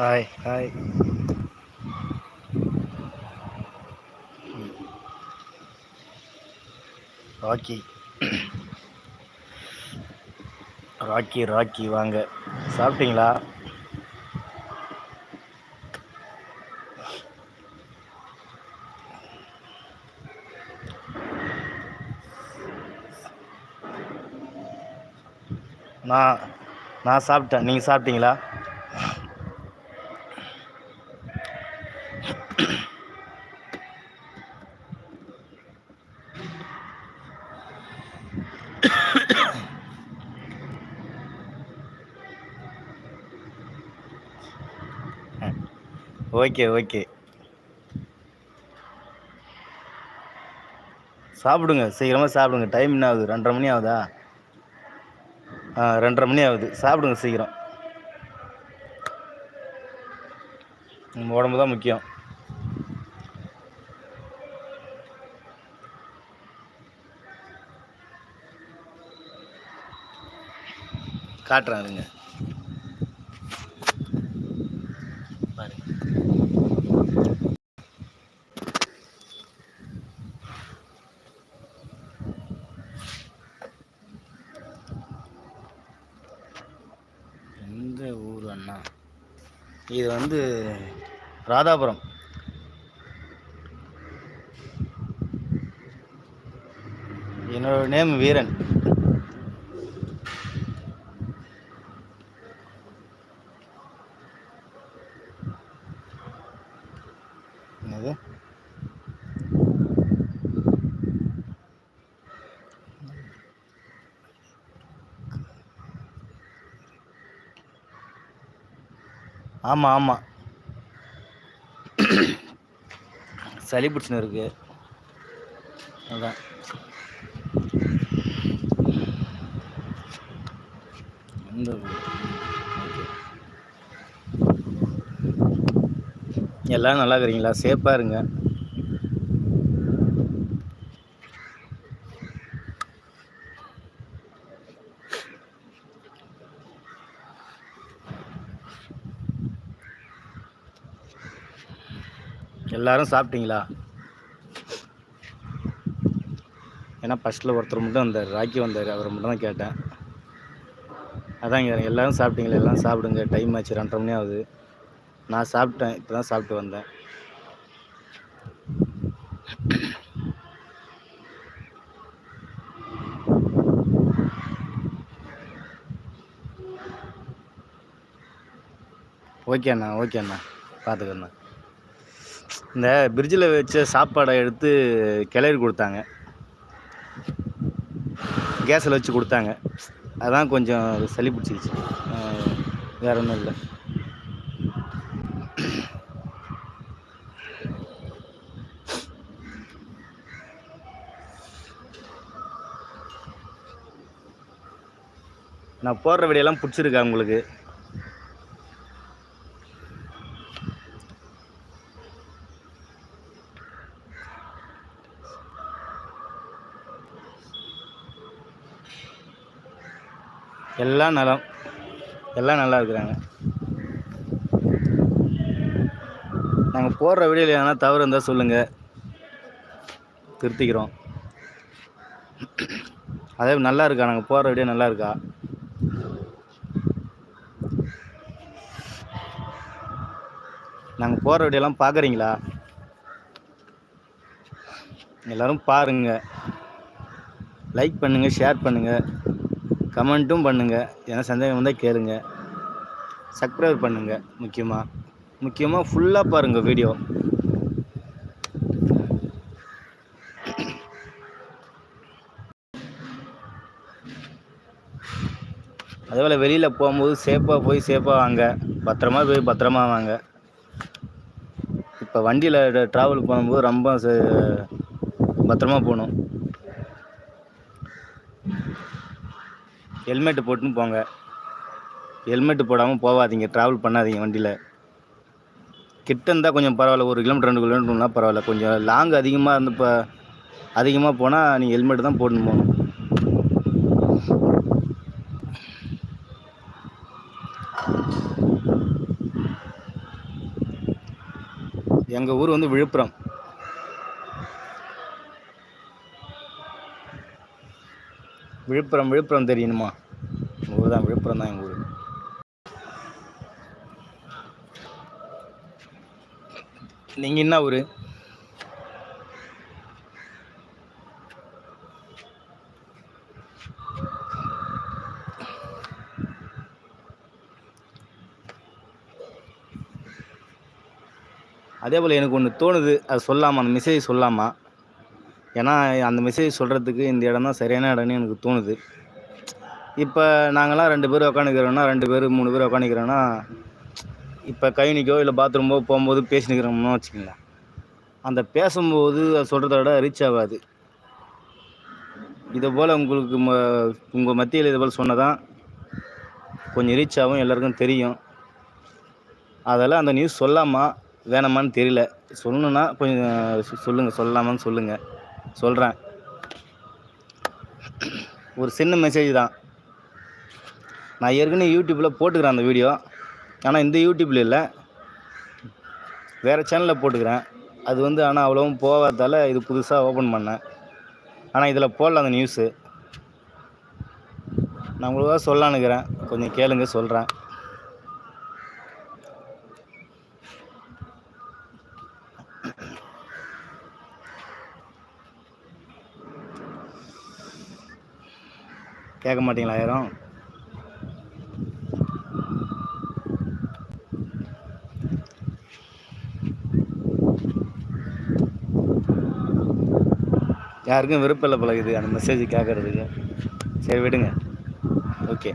Hi hi rakhi rakhi rakhi வாங்க. சாப்பிட்டீங்களா? நான் நான் சாப்பிட்டேன். நீங்கள் சாப்பிட்டீங்களா? Okay okay. சாப்பிடுங்க சீக்கிரமாக சாப்பிடுங்க. டைம் என்ன ஆகுது? ரெண்டரை மணி ஆகுதா? ஆ ரெண்டரை மணி ஆகுது. சாப்பிடுங்க சீக்கிரம். நம்ம உடம்பு தான் முக்கியம். காட்டுறேன் இருங்க பாருங்க எந்த ஊர் அண்ணா இது வந்து ராதாபுரம். என்னோட நேம் வீரன். என்னது? ஆமாம் ஆமாம் சளி பிடிச்சுன்னு இருக்கு. அதான். இந்த எல்லாம் நல்லா இருக்கிறீங்களா? சேஃபாக இருங்க. எல்லாரும் சாப்பிட்டீங்களா? ஏன்னா ஃபஸ்ட்டில் ஒருத்தர் மட்டும் வந்தார் ராக்கி வந்தார் அவரை மட்டும் தான் கேட்டேன். அதாங்க எல்லாரும் சாப்பிட்டீங்களா? எல்லாம் சாப்பிடுங்க டைம் ஆச்சு ரெண்டரை மணி ஆகுது. நான் சாப்பிட்டேன் இப்போ தான் சாப்பிட்டு வந்தேன். ஓகே அண்ணா ஓகே அண்ணா. பார்த்துக்கண்ணா. இந்த பிரிட்ஜில் வச்ச சாப்பாடை எடுத்து கிளறி கொடுத்தாங்க. கேஸில் வச்சு கொடுத்தாங்க. அதான் கொஞ்சம் சளி பிடிச்சிருச்சு. வேற ஒன்றும் இல்லை. நான் போடுற வீடியோலாம் பிடிச்சிருக்கா உங்களுக்கு? எல்லாம் நலம் எல்லாம் நல்லா இருக்கிறாங்க. நாங்கள் போடுற வீடியோவில் எதனா தவறு இருந்தால் சொல்லுங்கள் திருத்திக்கிறோம். அதே நல்லா இருக்கா? நாங்கள் போடுற வீடியோ நல்லா இருக்கா? நாங்கள் போகிற வீடியோலாம் பார்க்குறீங்களா எல்லோரும் பாருங்கள் லைக் பண்ணுங்கள் ஷேர் பண்ணுங்கள் கமெண்ட்டும் பண்ணுங்கள் ஏன்னா சந்தேகம் வந்தால் கேளுங்க. சப்ஸ்கிரைப் பண்ணுங்கள் முக்கியமாக முக்கியமாக ஃபுல்லாக பாருங்கள் வீடியோ அதேபோல் வெளியில் போகும்போது சேஃபாக போய் சேஃபாக வாங்க. பத்திரமா போய் பத்திரமா வாங்க. இப்போ வண்டியில் ட்ராவல் பண்ணும்போது ரொம்ப ச- பத்திரமா போகணும். ஹெல்மெட்டு போட்டுன்னு போங்க. ஹெல்மெட்டு போடாமல் போகாதீங்க ட்ராவல் பண்ணாதீங்க வண்டியில். கிட்ட இருந்தால் கொஞ்சம் பரவாயில்ல. ஒரு கிலோமீட்டர் ரெண்டு கிலோமீட்டர்னா பரவாயில்ல. கொஞ்சம் லாங் அதிகமாக இருந்து இப்போ அதிகமாக போனால் நீங்கள் ஹெல்மெட்டு தான் போட்டுன்னு போகணும் எங்கள் ஊர் வந்து விழுப்புரம். விழுப்புரம் விழுப்புரம் தெரியணுமா எங்கள் ஊர் தான் விழுப்புரம் தான் எங்கள் ஊர். நீங்கள் என்ன ஊர்? அதே போல் எனக்கு ஒன்று தோணுது. அது சொல்லாமா? அந்த மெசேஜ் சொல்லாமா? ஏன்னா அந்த மெசேஜ் சொல்கிறதுக்கு இந்த இடம் தான் சரியான இடம்னு எனக்கு தோணுது. இப்போ நாங்களாம் ரெண்டு பேர் உக்காந்துக்கிறோன்னா ரெண்டு பேர் மூணு பேர் உக்காந்துக்கிறோன்னா இப்போ கைனிக்கோ இல்லை பாத்ரூமோ போகும்போது பேசினுக்கிறோம்னு வச்சுக்கோங்களேன். அந்த பேசும்போது அது சொல்கிறத விட ரீச் ஆகாது. இதை போல் உங்களுக்கு ம உங்கள் மத்தியில் இதை போல் சொன்னதான் கொஞ்சம் ரீச் ஆகும் எல்லாருக்கும் தெரியும். அதெல்லாம் அந்த நியூஸ் சொல்லாமா வேணாமான்னு தெரியல. சொல்லணுன்னா கொஞ்சம் சொல்லுங்கள் சொல்லாமான்னு சொல்லுங்கள் சொல்கிறேன் ஒரு சின்ன மெசேஜ் தான். நான் ஏற்கனவே யூடியூப்பில் போட்டுக்கிறேன் அந்த வீடியோ ஆனால் இந்த யூடியூப்பில் இல்லை. வேறு சேனலில் போட்டுக்கிறேன். அது வந்து ஆனால் அவ்வளோவும் போகாதால இது புதுசாக ஓப்பன் பண்ணேன். ஆனால் இதில் போடல அந்த நியூஸு நான் உங்களுக்காக சொல்லான்னுக்கிறேன் கொஞ்சம் கேளுங்க சொல்கிறேன் கேட்க மாட்டீங்களா யாரும்? யாருக்கும் விருப்பம் இல்லை பழகுது அந்த மெசேஜ் கேட்கறதுக்கு. சரி விடுங்க. ஓகே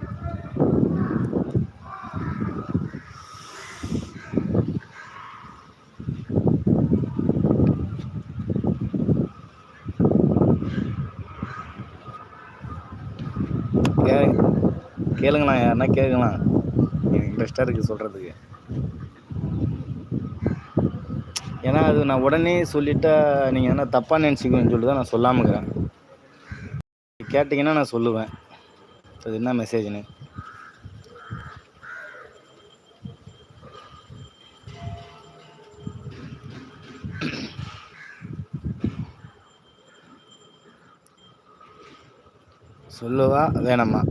கேளுங்களா யாருன்னா கேட்கலாம் எனக்கு இன்ட்ரெஸ்டாக இருக்குது சொல்கிறதுக்கு ஏன்னா அது நான் உடனே சொல்லிட்டா நீங்கள் என்ன தப்பாக நினச்சிக்கணும்னு சொல்லிட்டு தான் நான் சொல்லாமல் இருக்கிறேன். கேட்டிங்கன்னா நான் சொல்லுவேன். அது என்ன மெசேஜ்னு சொல்லவா வேணாமா?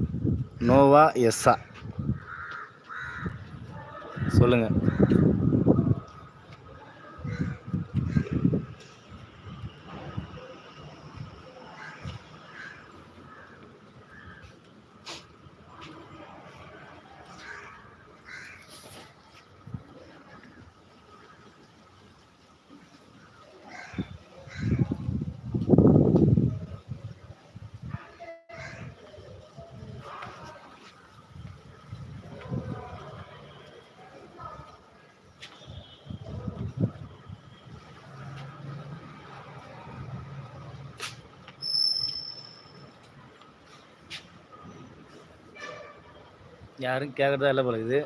நோவா எஸ்ஸா. சொல்லுங்கள் யாரும் கேட்குறதா இல்லை போல இது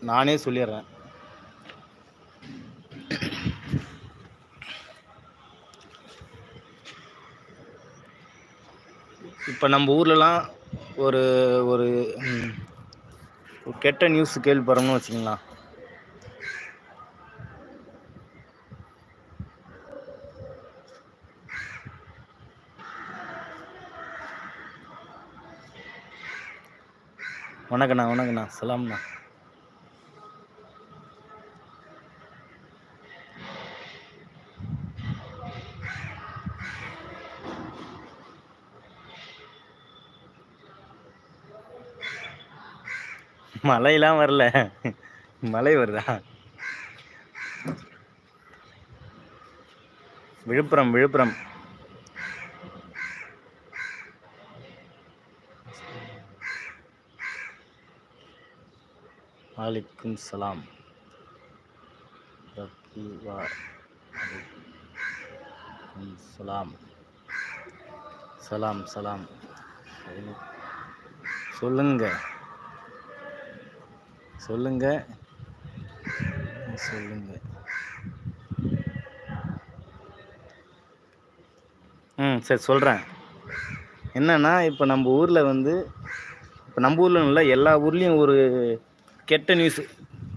நானே சொல்லிடுறேன். இப்போ நம்ம ஊர்லலாம் ஒரு ஒரு கெட்ட நியூஸ் கேள்விப்படுறோம்னு வச்சுக்கலாம் வணக்கண்ணா வணக்கண்ணா. சலாம்ண்ணா. மழையெல்லாம் வரல. மழை வருதா? விழுப்புரம் விழுப்புரம். வாலிக்கும் சலாம். ரக்கி வா. சலாம். சலாம் சலாம். சொல்லுங்க. சொல்லுங்க. சொல்லுங்க. ம் சரி சொல்கிறேன் என்னன்னா இப்போ நம்ம ஊரில் வந்து இப்போ நம்ம ஊரில் இல்லை எல்லா ஊர்லேயும் ஒரு கெட்ட நியூஸ்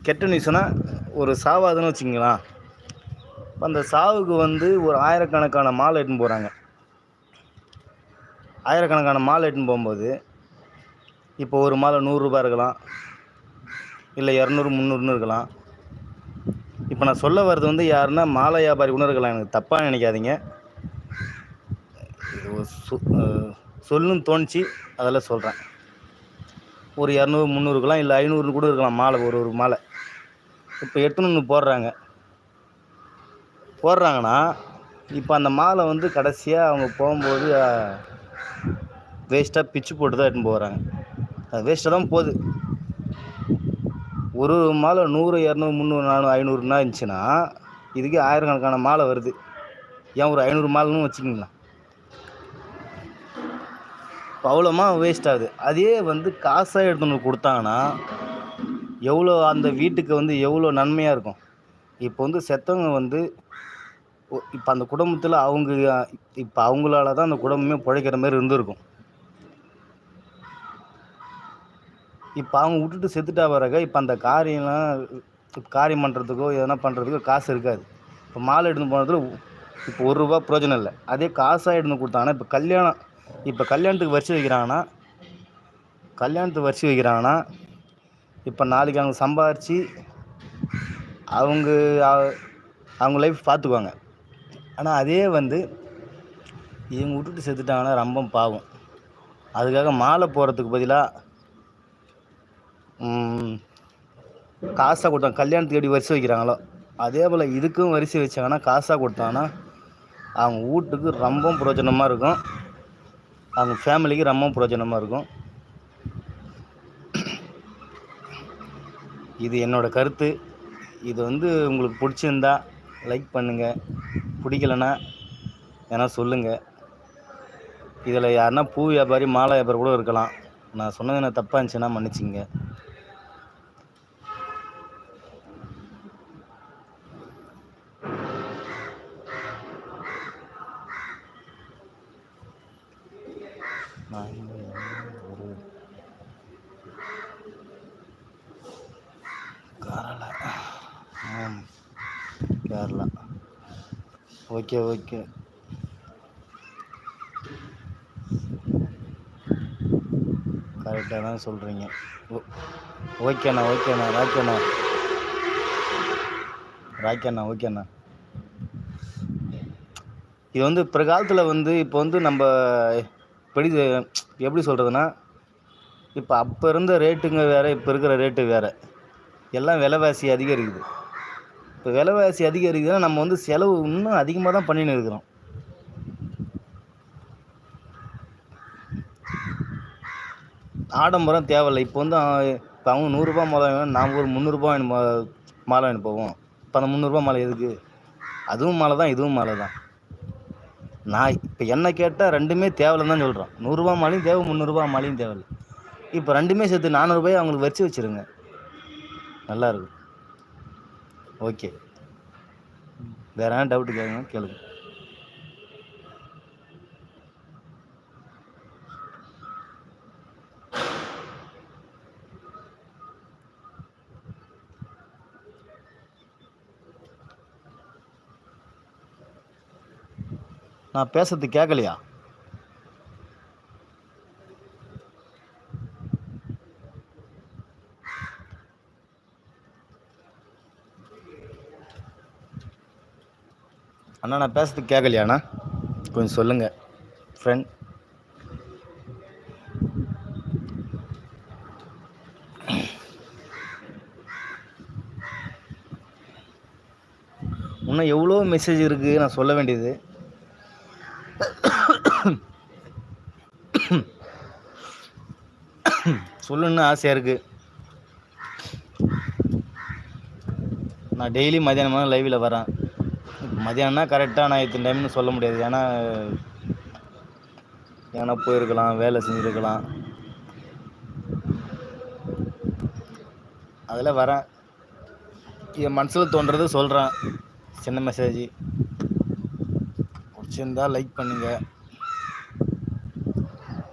கெட்ட நியூஸ்னால் ஒரு சாவாதுன்னு வச்சுங்களா அந்த சாவுக்கு வந்து ஒரு ஆயிரக்கணக்கான மாலை எட்டுன்னு போகிறாங்க ஆயிரக்கணக்கான மாலை எட்டுன்னு போகும்போது இப்போ ஒரு மாலை நூறுரூபா இருக்கலாம். இல்லை இரநூறு முந்நூறுன்னு இருக்கலாம். இப்போ நான் சொல்ல வர்றது வந்து யாருன்னா மாலை வியாபாரி கூட இருக்கலாம். எனக்கு தப்பாக நினைக்காதீங்க. இது சொ- சொல்லுன்னு தோணுச்சு அதெல்லாம் சொல்கிறேன் ஒரு இரநூறு முந்நூறுக்கலாம் இல்லை ஐநூறு கூட இருக்கலாம் மாலை ஒரு ஒரு மாலை. இப்போ எடுத்துன்னு போடுறாங்க. போடுறாங்கன்னா இப்போ அந்த மாலை வந்து கடைசியாக அவங்க போகும்போது வேஸ்ட்டாக பிச்சு போட்டு தான் எடுத்துன்னு போகிறாங்க. அது வேஸ்ட்டாக தான் போகுது. ஒரு ஒரு மாலை நூறு இரநூறு முந்நூறு நானூறு ஐநூறுனா இருந்துச்சுன்னா இதுக்கு ஆயிரக்கணக்கான மாலை வருது. ஏன் ஒரு ஐநூறு மாலைன்னு வச்சுக்கிங்களேன். இப்போ அவ்வளோமா வேஸ்ட் ஆகுது. அதே வந்து காசாக எடுத்துன்னு கொடுத்தாங்கன்னா எவ்வளோ அந்த வீட்டுக்கு வந்து எவ்வளோ நன்மையாக இருக்கும். இப்போ வந்து செத்தவங்க வந்து இப்போ அந்த குடும்பத்தில் அவங்க இப்போ அவங்களால தான் அந்த குடும்பமே பிழைக்கிற மாதிரி இருந்திருக்கும். இப்போ அவங்க விட்டுட்டு செத்துட்டா பிறகு இப்போ அந்த காரியம்லாம் காரியம் பண்ணுறதுக்கோ எதனா பண்ணுறதுக்கோ காசு இருக்காது. இப்போ மாலை எடுத்துன்னு போனதில் இப்போ ஒரு ரூபா பிரயோஜனம் இல்லை. அதே காசாக எடுத்துன்னு கொடுத்தாங்கன்னா இப்போ கல்யாணம் இப்போ கல்யாணத்துக்கு வரிசை வைக்கிறாங்கன்னா கல்யாணத்துக்கு வரிசை வைக்கிறாங்கன்னா இப்போ நாளைக்கு அவங்க சம்பாரித்து அவங்க அவங்க லைஃப் பார்த்துக்குவாங்க ஆனால் அதே வந்து இவங்க விட்டுட்டு செத்துட்டாங்கன்னா ரொம்ப பாவம். அதுக்காக மாலை போகிறதுக்கு பதிலாக காசாக கொடுத்தாங்க கல்யாணத்துக்கு எப்படி வரிசை வைக்கிறாங்களோ அதே போல் இதுக்கும் வரிசை வச்சாங்கன்னா காசாக கொடுத்தாங்கன்னா அவங்க வீட்டுக்கு ரொம்ப பிரயோஜனமாக இருக்கும். அவங்க ஃபேமிலிக்கு ரொம்ப பிரயோஜனமாக இருக்கும். இது என்னோடய கருத்து. இது வந்து உங்களுக்கு பிடிச்சிருந்தா லைக் பண்ணுங்கள் பிடிக்கலனா ஏன்னா சொல்லுங்கள் இதில் யாருன்னா பூ வியாபாரி மாலை வியாபாரி கூட இருக்கலாம். நான் சொன்னது என்ன தப்பாக இருந்துச்சுன்னா மன்னிச்சிங்க நான் ஒரு கேரளா ஆம் கேரளா ஓகே ஓகே கரெக்டாக தான் சொல்கிறீங்க ஓகேண்ணா ஓகேண்ணா. ராக்கேண்ணா ராக்கேண்ணா ஓகேண்ணா. இது வந்து பிற்காலத்தில் வந்து இப்போ வந்து நம்ம இப்படி எப்படி சொல்கிறதுனா இப்போ அப்போ இருந்த ரேட்டுங்க வேறு இப்போ இருக்கிற ரேட்டு வேறு. எல்லாம் விலைவாசி அதிகரிக்குது. இப்போ விலைவாசி அதிகரிக்குதுன்னா நம்ம வந்து செலவு இன்னும் அதிகமாக தான் பண்ணின்னு இருக்கிறோம். ஆடம்பரம் தேவையில்லை. இப்போ வந்து அவன் இப்போ அவங்க நூறுரூபா மாலை வேணும் நாம் ஒரு முந்நூறுரூபா மாலை வாங்கிட்டு போவோம். இப்போ அந்த முந்நூறுரூபா மாலை எதுக்கு? அதுவும் மாலை தான் இதுவும் மாலை தான். நான் இப்போ என்ன கேட்டால் ரெண்டுமே தேவையில்லைன்னு தான் சொல்கிறோம் நூறுரூவா மாலையும் தேவை முந்நூறுரூவா மாலையும் தேவையில்லை. இப்போ ரெண்டுமே சேர்த்து நானூறுபாய் அவங்களுக்கு வச்சு வச்சுருங்க. நல்லா இருக்கும். ஓகே. வேற என்ன டவுட்டு கேளுங்க கேளுங்க. நான் பேசுறது கேட்கலையா அண்ணா நான் பேசுறது கேட்கலையாண்ணா கொஞ்சம் சொல்லுங்கள் ஃப்ரெண்ட் இன்னும் எவ்வளோ மெசேஜ் இருக்குது நான் சொல்ல வேண்டியது. சொல்லணும்னு ஆசையாக இருக்குது நான் டெய்லி மதியானமாக லைவில் வரேன் மதியானம்னா கரெக்டாக நான் இத்தனை டைம்னு சொல்ல முடியாது. ஏன்னா ஏன்னா போயிருக்கலாம் வேலை செஞ்சுருக்கலாம். அதில் வரேன் என் மனசில் தோன்றது சொல்கிறேன் சின்ன மெசேஜ் பிடிச்சிருந்தா லைக் பண்ணுங்கள்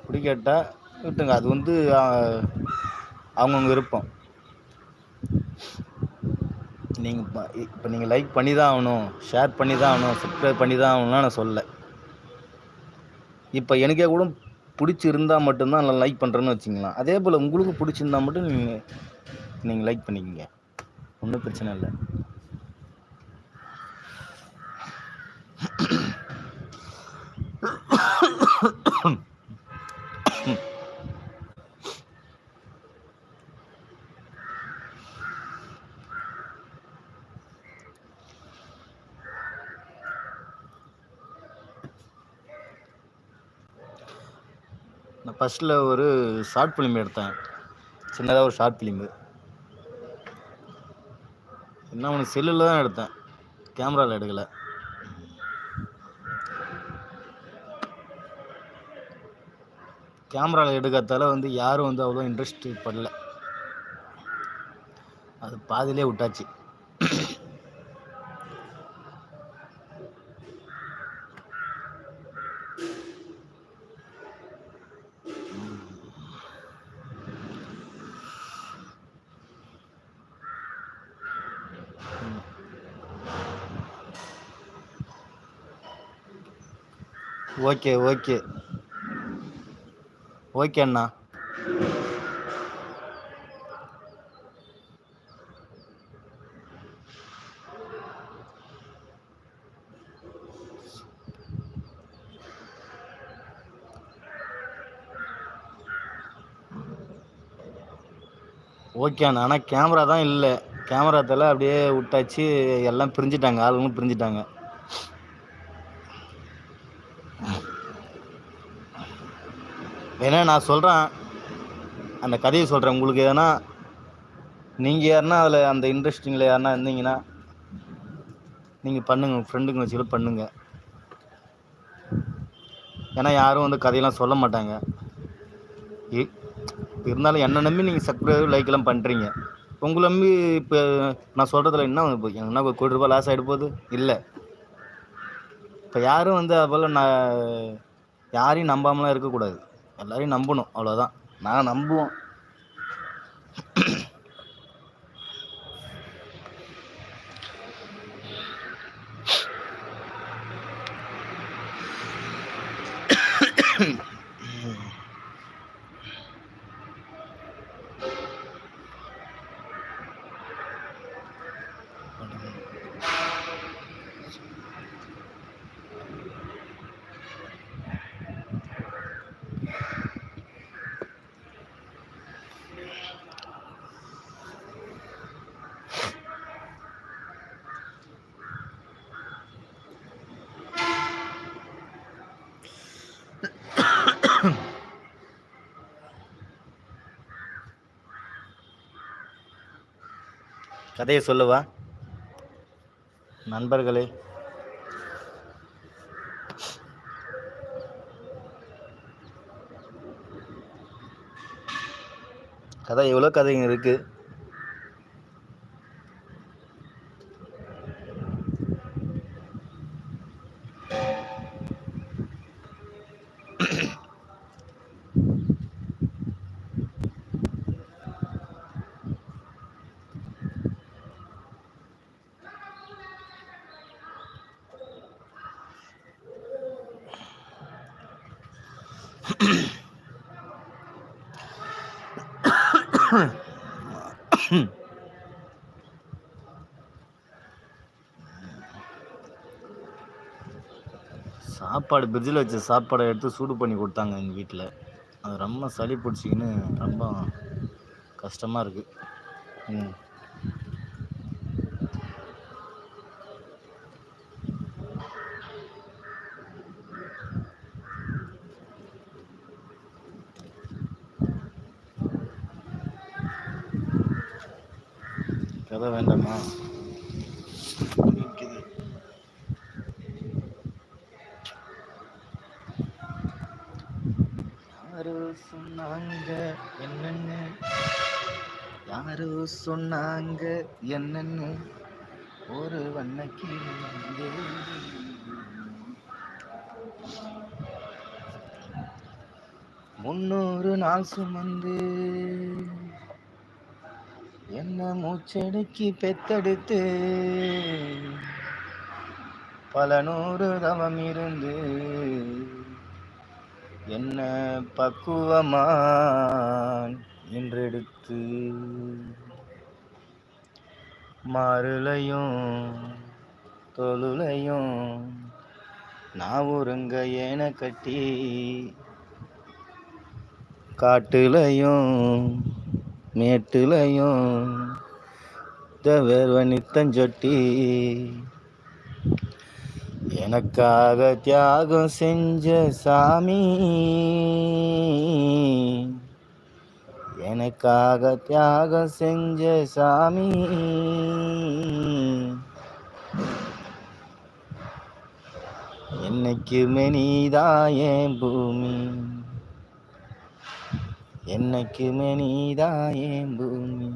பிடிக்காட்டா விட்டுங்க அது வந்து அவங்கவுங்க விருப்பம். நீங்கள் இப்போ நீங்கள் லைக் பண்ணி தான் ஆகணும். ஷேர் பண்ணி தான் ஆகணும். சப்ஸ்கிரைப் பண்ணி தான் ஆகணும்னா நான் சொல்லலை. இப்போ எனக்கே கூட பிடிச்சிருந்தா மட்டும்தான் நான் லைக் பண்ணுறேன்னு வச்சுக்கலாம். அதே போல் உங்களுக்கு பிடிச்சிருந்தா மட்டும் நீங்கள் நீங்கள் லைக் பண்ணிக்கங்க. ஒன்றும் பிரச்சனை இல்லை. நான் ஃபஸ்ட்டில் ஒரு ஷார்ட் ஃபிலிம் எடுத்தேன். சின்னதாக ஒரு ஷார்ட் ஃபிலிமு என்ன உனக்கு செல்லில் தான் எடுத்தேன். கேமராவில் எடுக்கலை. கேமராவில் எடுக்கிறதால வந்து யாரும் வந்து அவ்வளோ இன்ட்ரெஸ்ட் படல. அது பாதியிலே விட்டாச்சு. Okay okay. ஓகே அண்ணா. ஓகே அண்ணா. ஆனால் கேமரா தான் இல்லை. கேமரா தலை அப்படியே விட்டாச்சு. எல்லாம் பிரிஞ்சுட்டாங்க. ஆளுங்களும் பிரிஞ்சுட்டாங்க. ஏன்னா நான் சொல்கிறேன் அந்த கதையை சொல்கிறேன் உங்களுக்கு எதனா நீங்கள் யாருன்னா அதில் அந்த இன்ட்ரெஸ்டிங்கில் யாருன்னா இருந்தீங்கன்னா நீங்கள் பண்ணுங்கள் உங்கள் ஃப்ரெண்டுங்க வச்சுக்கிட்டு பண்ணுங்க. ஏன்னா யாரும் வந்து கதையெல்லாம் சொல்ல மாட்டாங்க. இ- இருந்தாலும் என்ன நம்பி நீங்கள் சப்ஸ்கிரைப் லைக்கெல்லாம் பண்ணுறீங்க உங்களை நம்பி இப்போ நான் சொல்கிறதுல என்ன வந்து போய் என்ன கோடி ரூபாய் லாஸ் ஆகிட போகுது? இல்லை. இப்போ யாரும் வந்து அது போல் நான் யாரையும் நம்பாமலாம் இருக்கக்கூடாது. எல்லாரையும் நம்பணும் அவ்வளோதான் நான் நம்புவோம். கதையை சொல்லுவா? நண்பர்களே. கதை எவ்வளோ கதைங்க இருக்குது சாப்பாடு ஃப்ரிட்ஜில் வச்ச சாப்பாடை எடுத்து சூடு பண்ணி கொடுத்தாங்க எங்கள் வீட்டில் அது ரொம்ப சளி பிடிச்சிக்கின்னு ரொம்ப கஷ்டமாக இருக்குது ம் கதை வேண்டாமா இருக்குது. யாரோ சொன்னாங்க? என்னன்னு? யாரோ சொன்னாங்க? என்னன்னு? ஒரு வண்ணக்கிளியே முன்னூறு நாள் சுமந்து என்ன மூச்சடுக்கி பெத்தெடுத்து பல நூறு தவம் இருந்து என்ன பக்குவமான் என்றெடுத்து மாறுலையும் தொழுலையும் நாவுருங்க ஏன கட்டி காட்டுலையும் மேட்டுலையும் தவேர்வ நித்தஞ்சொட்டி எனக்காக தியாகம் செஞ்ச சாமி. எனக்காக தியாகம் செஞ்ச சாமி. என்னைக்குமே நீதான் என் பூமி. என்னைக்குமே நீதான் என் பூமி.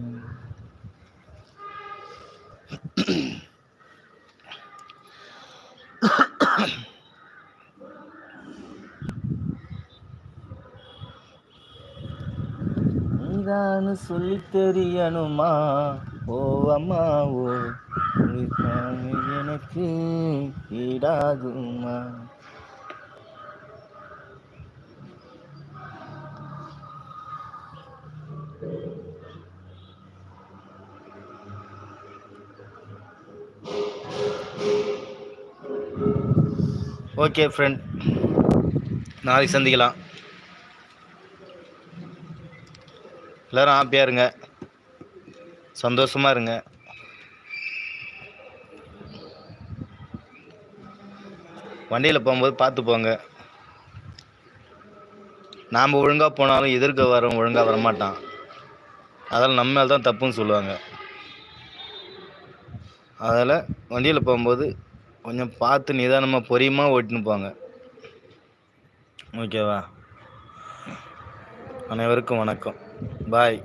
நீதான்னு சொல்லி தெரியணுமா? ஓ அம்மா ஓ. எனக்கு ஈடாகுமா? ஓகே ஃப்ரெண்ட் நாளைக்கு சந்திக்கலாம். எல்லாரும் ஹாப்பியாக இருங்க. சந்தோஷமாக இருங்க. வண்டியில் போகும்போது பார்த்து போங்க. நாம் ஒழுங்காக போனாலும் எதிர்க்க வரவன் ஒழுங்காக வரமாட்டான். அதெல்லாம் நம்ம மேலே தான் தப்புன்னு சொல்லுவாங்க. அதில் வண்டியில் போகும்போது கொஞ்சம் பார்த்து நிதானமாக பொறியமாக ஓட்டின்னு போங்க. ஓகேவா? அனைவருக்கும் வணக்கம். பாய்